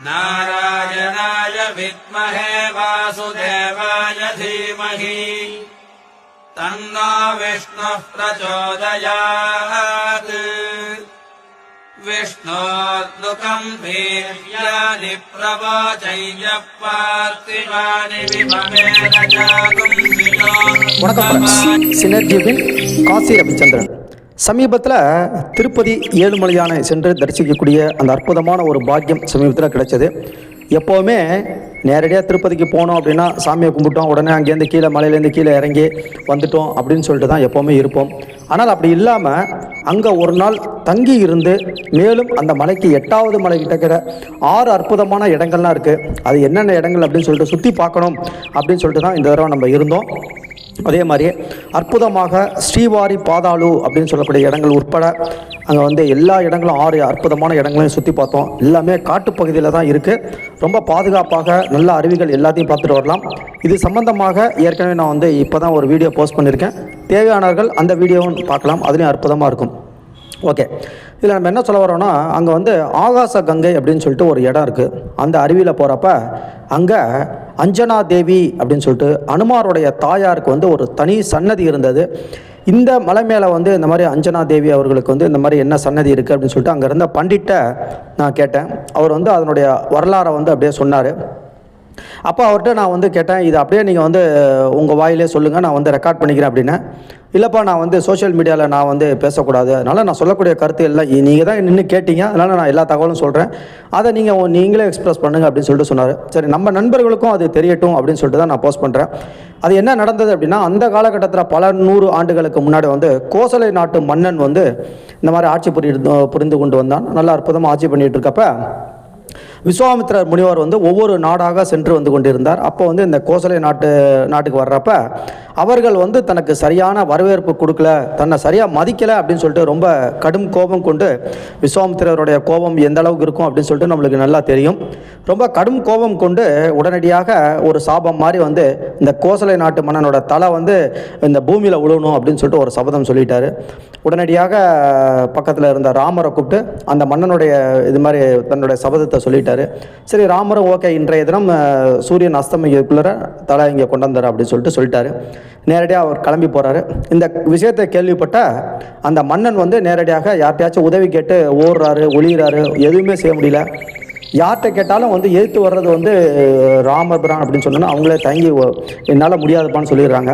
नारायणाय विद्महे वासुदेवाय धीमहि। तन्नो विष्णुः प्रचोदयात्। विष्णुर्नुकम् भीष्यानि प्रवाचय्य पार्थिवाणि ममे काशी रविचन्द्रन् சமீபத்தில் திருப்பதி ஏழுமலையானை சென்று தரிசிக்கக்கூடிய அந்த அற்புதமான ஒரு பாக்கியம் சமீபத்தில் கிடைச்சது. எப்போவுமே நேரடியாக திருப்பதிக்கு போனோம் அப்படின்னா சாமியை கும்பிட்டோம் உடனே அங்கேருந்து கீழே மலையிலேருந்து கீழே இறங்கி வந்துட்டோம் அப்படின்னு சொல்லிட்டு தான் எப்போவுமே இருப்போம். ஆனால் அப்படி இல்லாமல் அங்கே ஒரு நாள் தங்கி இருந்து மேலும் அந்த மலைக்கு எட்டாவது மலை கிட்ட ஆறு அற்புதமான இடங்கள்லாம் இருக்குது அது என்னென்ன இடங்கள் அப்படின்னு சொல்லிட்டு சுற்றி பார்க்கணும் அப்படின்னு சொல்லிட்டு தான் இந்த தடவை நம்ம இருந்தோம். அதே மாதிரி அற்புதமாக ஸ்ரீவாரி பாதாளு அப்படின்னு சொல்லக்கூடிய இடங்கள் உட்பட அங்கே வந்து எல்லா இடங்களும் ஆறு அற்புதமான இடங்களையும் சுற்றி பார்த்தோம். எல்லாமே காட்டுப்பகுதியில் தான் இருக்குது ரொம்ப பாதுகாப்பாக நல்ல அருவிகள் எல்லாத்தையும் பார்த்துட்டு வரலாம். இது சம்பந்தமாக ஏற்கனவே நான் வந்து இப்போ தான் ஒரு வீடியோ போஸ்ட் பண்ணியிருக்கேன். தேவையானவர்கள் அந்த வீடியோவும் பார்க்கலாம். அதுலேயும் அற்புதமாக இருக்கும். ஓகே இதில் நம்ம என்ன சொல்ல வரோன்னா அங்கே வந்து ஆகாச கங்கை அப்படின்னு சொல்லிட்டு ஒரு இடம் இருக்குது அந்த அருவியில் போகிறப்ப அங்கே அஞ்சனா தேவி அப்படின்னு சொல்லிட்டு அனுமாருடைய தாயாருக்கு வந்து ஒரு தனி சன்னதி இருந்தது. இந்த மலை மேலே வந்து இந்த மாதிரி அஞ்சனா தேவி அவர்களுக்கு வந்து இந்த மாதிரி என்ன சன்னதி இருக்குது அப்படின்னு சொல்லிட்டு அங்கே இருந்த பண்டிட்டை நான் கேட்டேன். அவர் வந்து அதனுடைய வரலாறை வந்து அப்படியே சொன்னார். அப்போ அவர்கிட்ட நான் வந்து கேட்டேன் இது அப்படியே நீங்கள் வந்து உங்கள் வாயிலே சொல்லுங்கள் நான் வந்து ரெக்கார்ட் பண்ணிக்கிறேன் அப்படின்னு. இல்லைப்பா நான் வந்து சோஷியல் மீடியாவில் நான் வந்து பேசக்கூடாது. அதனால் நான் சொல்லக்கூடிய கருத்து எல்லாம் நீங்கள் தான் நின்று கேட்டீங்க. அதனால் நான் எல்லா தகவலும் சொல்கிறேன் அதை நீங்கள் நீங்களே எக்ஸ்பிரஸ் பண்ணுங்கள் அப்படின்னு சொல்லிட்டு சொன்னார். சரி நம்ம நண்பர்களுக்கும் அது தெரியட்டும் அப்படின்னு சொல்லிட்டு தான் நான் போஸ்ட் பண்ணுறேன் அது என்ன நடந்தது அப்படின்னா அந்த காலகட்டத்தில் பல நூறு ஆண்டுகளுக்கு முன்னாடி வந்து கோசலை நாட்டு மன்னன் வந்து இந்த மாதிரி ஆட்சி புரி புரிந்து கொண்டு வந்தான். நல்லா அற்புதமாக ஆட்சி பண்ணிகிட்டு இருக்கப்ப விஸ்வாமித்திரர் முனிவர் வந்து ஒவ்வொரு நாடாக சென்று வந்து கொண்டிருந்தார். அப்போ வந்து இந்த கோசலை நாட்டு நாட்டுக்கு வர்றப்ப அவர்கள் வந்து தனக்கு சரியான வரவேற்பு கொடுக்கல தன்னை சரியாக மதிக்கலை அப்படின்னு சொல்லிட்டு ரொம்ப கடும் கோபம் கொண்டு விஸ்வாமித்திரருடைய கோபம் எந்த அளவுக்கு இருக்கும் அப்படின்னு சொல்லிட்டு நம்மளுக்கு நல்லா தெரியும். ரொம்ப கடும் கோபம் கொண்டு உடனடியாக ஒரு சாபம் மாதிரி வந்து இந்த கோசலை நாட்டு மன்னனோட தலை வந்து இந்த பூமியில் உழுவணும் அப்படின்னு சொல்லிட்டு ஒரு சபதம் சொல்லிட்டாரு. உடனடியாக பக்கத்தில் இருந்த ராமரை கூப்பிட்டு அந்த மன்னனுடைய இது மாதிரி தன்னுடைய சபதத்தை சொல்லிட்டாரு. சரி ராமரும் ஓகே இன்றைய தினம் சூரியன் அஸ்தமிக்குள்ளே தலை இங்கே கொண்டு வந்தார் அப்படின்னு சொல்லிட்டு சொல்லிட்டாரு. நேரடியாக அவர் கிளம்பி போகிறாரு இந்த விஷயத்தை கேள்விப்பட்ட அந்த மன்னன் வந்து நேரடியாக யார்கிட்டயாச்சும் உதவி கேட்டு ஓடுறாரு ஒளிகிறாரு எதுவுமே செய்ய முடியல. யார்கிட்ட கேட்டாலும் வந்து எதிர்த்து வர்றது வந்து ராமபிரான் அப்படின்னு சொன்னோன்னா அவங்களே தயங்கி என்னால் முடியாதுப்பான்னு சொல்லிடுறாங்க.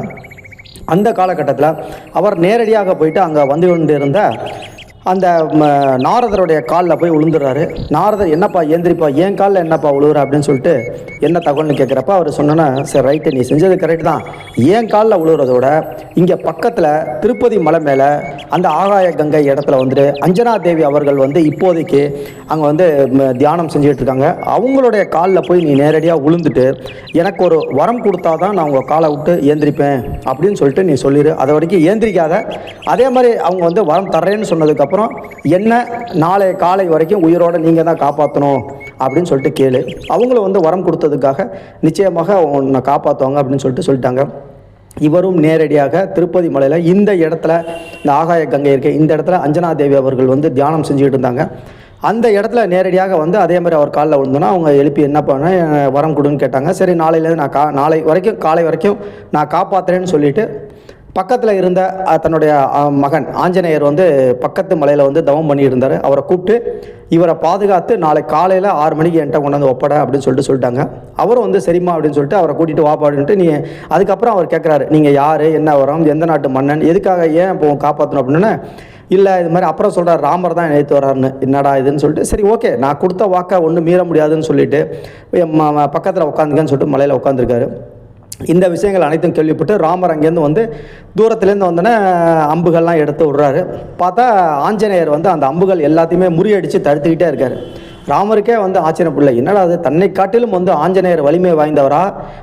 அந்த காலகட்டத்தில் அவர் நேரடியாக போயிட்டு அங்கே வந்து கொண்டு இருந்த அந்த நாரதருடைய காலில் போய் விழுந்துடுறாரு நாரதர் என்னப்பா ஏந்திரிப்பா? என் காலில் என்னப்பா விழுவுற அப்படின்னு சொல்லிட்டு என்ன தகவல்னு கேட்குறப்ப அவர் சொன்னோன்னா சரி ரைட்டு நீ செஞ்சது கரெக்ட் தான். என் காலில் உழுவுறதோட இங்கே பக்கத்தில் திருப்பதி மலை மேலே அந்த ஆகாய கங்கை இடத்துல வந்துட்டு அஞ்சனா தேவி அவர்கள் வந்து இப்போதைக்கு அங்கே வந்து தியானம் செஞ்சுட்டு இருக்காங்க அவங்களுடைய காலில் போய் நீ நேரடியாக விழுந்துட்டு எனக்கு ஒரு வரம் கொடுத்தா தான் நான் உங்கள் காலை விட்டு ஏந்திரிப்பேன். அப்படின்னு சொல்லிட்டு நீ சொல்லிடு அதை வரைக்கும் ஏந்திரிக்காத. அதே மாதிரி அவங்க வந்து வரம் தர்றேன்னு சொன்னதுக்கப்புறம் என்ன நாளை காலை வரைக்கும் உயிரோட நீங்கள் தான் காப்பாற்றணும் அப்படின்னு சொல்லிட்டு கேளு. அவங்களும் வந்து வரம் கொடுத்ததுக்காக நிச்சயமாக உன்னை காப்பாற்றுவாங்க அப்படின்னு சொல்லிட்டு சொல்லிட்டாங்க. இவரும் நேரடியாக திருப்பதி மலையில் இந்த இடத்துல இந்த ஆகாய கங்கை இருக்க இந்த இடத்துல அஞ்சனா தேவி அவர்கள் வந்து தியானம் செஞ்சுக்கிட்டு இருந்தாங்க. அந்த இடத்துல நேரடியாக வந்து அதே மாதிரி அவர் காலில் விழுந்தோன்னா அவங்க எழுப்பி என்ன பண்ண வரம் கொடுன்னு கேட்டாங்க. சரி நாளையிலேருந்து நான் கா நாளை வரைக்கும் காலை வரைக்கும் நான் காப்பாற்றுறேன்னு சொல்லிட்டு பக்கத்தில் இருந்த தன்னுடைய மகன் ஆஞ்சநேயர் வந்து பக்கத்து மலையில் வந்து தவம் பண்ணியிருந்தார். இருந்தார் அவரை கூப்பிட்டு இவரை பாதுகாத்து நாளை காலையில் ஆறு மணிக்கு என்கிட்ட கொண்டாந்து ஒப்பட அப்படின்னு சொல்லிட்டு சொல்லிட்டாங்க. அவரும் வந்து சரிம்மா அப்படின்னு சொல்லிட்டு அவரை கூட்டிகிட்டு வாப்பா அப்படின்ட்டு நீ அதுக்கப்புறம் அவர் கேட்குறாரு நீங்கள் யார்? என்ன வரோம்? எந்த நாட்டு மன்னன்? எதுக்காக ஏன் இப்போ காப்பாற்றணும் அப்படின்னு இல்லை இது மாதிரி அப்புறம் சொல்கிறார் ராமர் தான் நினைத்து வராருன்னு என்னடா இதுன்னு சொல்லிட்டு சரி ஓகே நான் கொடுத்த வாக்கை ஒன்றும் மீற முடியாதுன்னு சொல்லிட்டு பக்கத்தில் உட்காந்துக்கன்னு சொல்லிட்டு மலையில் உட்காந்துருக்காரு. இந்த விஷயங்கள் அனைத்தும் கேள்விப்பட்டு ராமர் அங்கேருந்து வந்து தூரத்துலேருந்து வந்தோன்னே அம்புகள்லாம் எடுத்து விட்றாரு. பார்த்தா ஆஞ்சநேயர் வந்து அந்த அம்புகள் எல்லாத்தையுமே முறியடித்து தடுத்துக்கிட்டே இருக்கார். ராமருக்கே வந்து ஆச்சரியப்படல என்னடா அது? தன்னை காட்டிலும் வந்து ஆஞ்சநேயர் வலிமை வாய்ந்தவரா?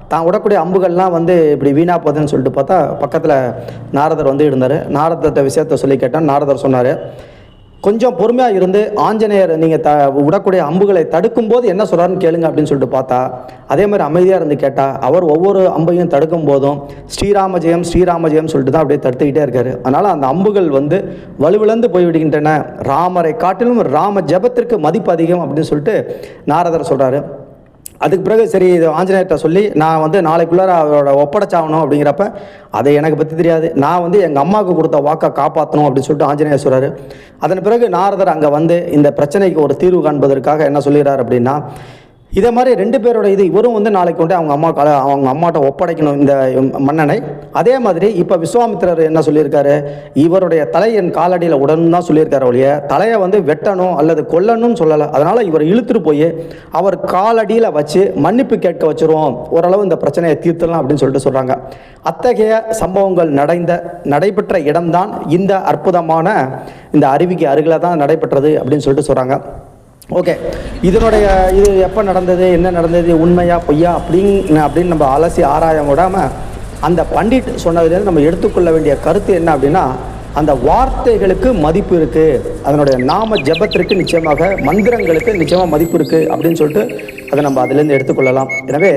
தான் விடக்கூடிய அம்புகள்லாம் வந்து இப்படி வீணா போகுதுன்னு சொல்லிட்டு பார்த்தா பக்கத்தில் நாரதர் வந்து இருந்தார். நாரதர்கிட்ட விஷயத்த சொல்லி கேட்டான். நாரதர் சொன்னார் கொஞ்சம் பொறுமையாக இருந்து ஆஞ்சநேயர் நீங்கள் த விடக்கூடிய அம்புகளை தடுக்கும்போது என்ன சொல்கிறாருன்னு கேளுங்க அப்படின்னு சொல்லிட்டு பார்த்தா அதே மாதிரி அமைதியாக இருந்து கேட்டால் அவர் ஒவ்வொரு அம்பையும் தடுக்கும் போதும் ஸ்ரீராம ஜெயம் ஸ்ரீராம ஜெயம் சொல்லிட்டு தான் அப்படியே தடுத்துக்கிட்டே இருக்காரு. அதனால் அந்த அம்புகள் வந்து வலுவிழந்து போய்விடுகின்றன. ராமரை காட்டிலும் ராம ஜெபத்திற்கு மதிப்பு அதிகம் அப்படின்னு சொல்லிட்டு நாரதர் சொல்கிறாரு அதுக்கு பிறகு சரி இது ஆஞ்சநேயர்கிட்ட சொல்லி நான் வந்து நாளைக்குள்ளார அவரோட ஒப்படைச்சாகணும் அப்படிங்கிறப்ப அதை எனக்கு பற்றி தெரியாது. நான் வந்து எங்கள் அம்மாவுக்கு கொடுத்த வாக்கை காப்பாற்றணும் அப்படின்னு சொல்லிட்டு ஆஞ்சநேயர் சொல்கிறாரு அதன் பிறகு நாரதர் அங்கே வந்து இந்த பிரச்சனைக்கு ஒரு தீர்வு காண்பதற்காக என்ன சொல்லிடுறாரு அப்படின்னா இதே மாதிரி ரெண்டு பேரோட இது இவரும் வந்து நாளைக்கு கொண்டு அவங்க அம்மா கல அவங்க அம்மாட்ட ஒப்படைக்கணும் இந்த மன்னனை. அதே மாதிரி இப்போ விஸ்வாமித்திரர் என்ன சொல்லியிருக்காரு? இவருடைய தலை என் காலடியில் உடனும் தான் சொல்லியிருக்காரு ஒழிய தலையை வந்து வெட்டணும் அல்லது கொல்லணும்னு சொல்லலை. அதனால் இவர் இழுத்துட்டு போய் அவர் காலடியில் வச்சு மன்னிப்பு கேட்க வச்சுருவோம். ஓரளவு இந்த பிரச்சனையை தீர்த்துடலாம் அப்படின்னு சொல்லிட்டு சொல்கிறாங்க அத்தகைய சம்பவங்கள் நடைந்த நடைபெற்ற இடம்தான் இந்த அற்புதமான இந்த அருவிக்கு அருகில் தான் நடைபெற்றது அப்படின்னு சொல்லிட்டு சொல்கிறாங்க ஓகே. இதனுடைய இது எப்போ நடந்தது என்ன நடந்தது உண்மையா பொய்யா அப்படின்னு அப்படின்னு நம்ம அலசி ஆராய விடாமல் அந்த பண்டிட் சொன்னதுலேருந்து நம்ம எடுத்துக்கொள்ள வேண்டிய கருத்து என்ன அப்படின்னா அந்த வார்த்தைகளுக்கு மதிப்பு இருக்குது அதனுடைய நாம ஜெபத்திற்கு நிச்சயமாக மந்திரங்களுக்கு நிச்சயமாக மதிப்பு இருக்குது அப்படின்னு சொல்லிட்டு அதை நம்ம அதுலேருந்து எடுத்துக்கொள்ளலாம். எனவே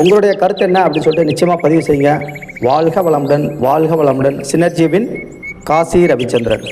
உங்களுடைய கருத்து என்ன அப்படின்னு சொல்லிட்டு நிச்சயமாக பதிவு செய்யுங்க. வாழ்க வளமுடன் வாழ்க வளமுடன். சினர்ஜீவின் காசி ரவிச்சந்திரன்.